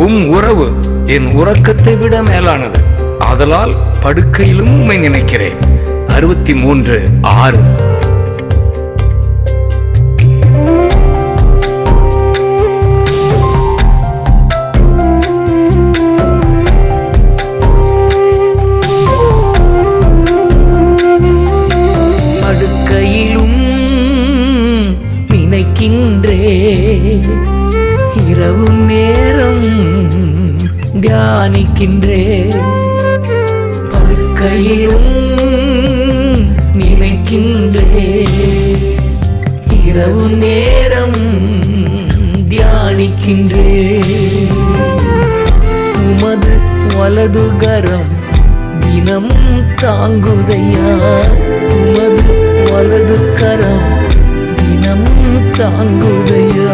உம் உறவு என் உறக்கத்தை விட மேலானது. ஆதலால் படுக்கையிலும் உண்மை நினைக்கிறேன். அறுபத்தி மூன்று ஆறு. படுக்கையிலும் நினைக்கின்றே. இரவு நேரம் தியானிக்கின்றேன் படுக்கையிலும் நினைக்கின்றேன். இரவு நேரம் தியானிக்கின்றேன். உமது வலதுகரம் தினம் தாங்குதையா? உமது வலது கரம் தினம் தாங்குதையா?